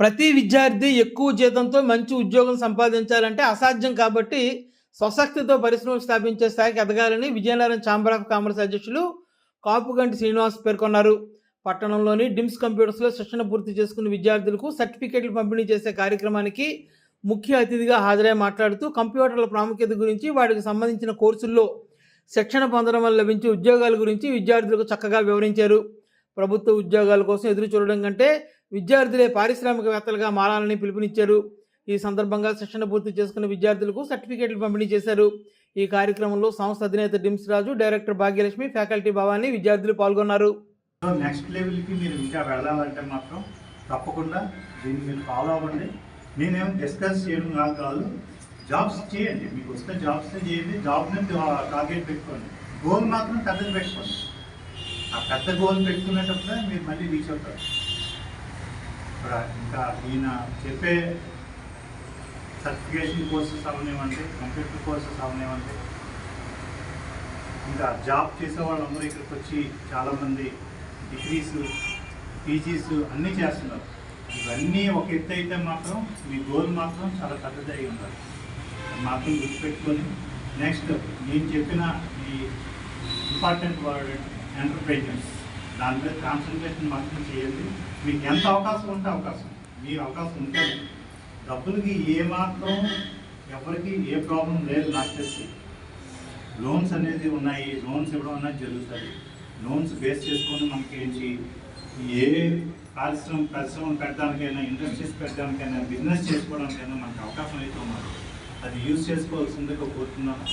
ప్రతి విద్యార్థి ఎక్కువ జీతంతో మంచి ఉద్యోగం సంపాదించాలంటే అసాధ్యం కాబట్టి స్వశక్తితో పరిశ్రమలు స్థాపించే స్థాయికి ఎదగాలని విజయనగరం ఛాంబర్ ఆఫ్ కామర్స్ అధ్యక్షులు కాపుగంటి శ్రీనివాస్ పేర్కొన్నారు. పట్టణంలోని డిమ్స్ కంప్యూటర్స్లో శిక్షణ పూర్తి చేసుకున్న విద్యార్థులకు సర్టిఫికేట్లు పంపిణీ చేసే కార్యక్రమానికి ముఖ్య అతిథిగా హాజరై మాట్లాడుతూ కంప్యూటర్ల ప్రాముఖ్యత గురించి వాటికి సంబంధించిన కోర్సుల్లో శిక్షణ పొందడం వల్ల లభించే ఉద్యోగాల గురించి విద్యార్థులకు చక్కగా వివరించారు. ప్రభుత్వ ఉద్యోగాల కోసం ఎదురు చూడడం కంటే విద్యార్థులే పారిశ్రామికవేత్తలుగా మారాలని పిలుపునిచ్చారు. ఈ సందర్భంగా శిక్షణ పూర్తి చేసుకున్న విద్యార్థులకు సర్టిఫికేట్లు పంపిణీ చేశారు. ఈ కార్యక్రమంలో సంస్థ అధినేత DIMS Raju director Bhagyalakshmi faculty Bhavani విద్యార్థులు పాల్గొన్నారు. నెక్స్ట్ లెవెల్కి మీరు ఇంకా వెళ్ళాలంటే మాత్రం తప్పకుండా దీన్ని మీరు ఫాలో అవ్వండి. నేనేం డిస్కస్ చేయడం నాకు కాదు. జాబ్స్ చేయండి. మీకు వస్తే జాబ్స్ చేయండి. జాబ్ని టార్గెట్ పెట్టుకోండి. గోల్ మాత్రం పెద్దది పెట్టుకోండి. ఆ పెద్ద గోల్ పెట్టుకునేటప్పుడే మీరు మళ్ళీ రీచ్ అవుతారు. అక్కడ ఇంకా ఈయన చెప్పే సర్టిఫికేషన్ కోర్సెస్ అవనివ్వండి కంప్యూటర్ కోర్సెస్ అవనివ్వండి. ఇంకా జాబ్ చేసే వాళ్ళందరూ ఇక్కడికి వచ్చి చాలామంది డిగ్రీస్ పీజీస్ అన్నీ చేస్తున్నారు. ఇవన్నీ ఒక ఎత్తు అయితే మాత్రం మీ గోల్ మాత్రం చాలా పెద్దది అయి ఉండాలి. మాత్రం గుర్తుపెట్టుకొని నెక్స్ట్ నేను చెప్పిన ఈ ఇంపార్టెంట్ వర్డ్ ఎంటర్ప్రైజెస్ దాని మీద కాన్సన్ట్రేషన్ మాత్రం చేయండి. మీకు ఎంత అవకాశం ఉంటే అవకాశం. మీ అవకాశం ఉంటే డబ్బులకి ఏ మాత్రం ఎవరికి ఏ ప్రాబ్లం లేదు నాకు తెలిసి. లోన్స్ అనేది ఉన్నాయి. లోన్స్ ఇవ్వడం అనేది జరుగుతుంది. లోన్స్ బేస్ చేసుకొని మనకి ఏంటి ఏ పరిశ్రమ పరిశ్రమలు పెట్టడానికైనా ఇండస్ట్రీస్ పెట్టడానికైనా బిజినెస్ చేసుకోవడానికైనా మనకు అవకాశం అయితే ఉన్నది. అది యూజ్ చేసుకోవాల్సిందిగా కోరుతున్నాను.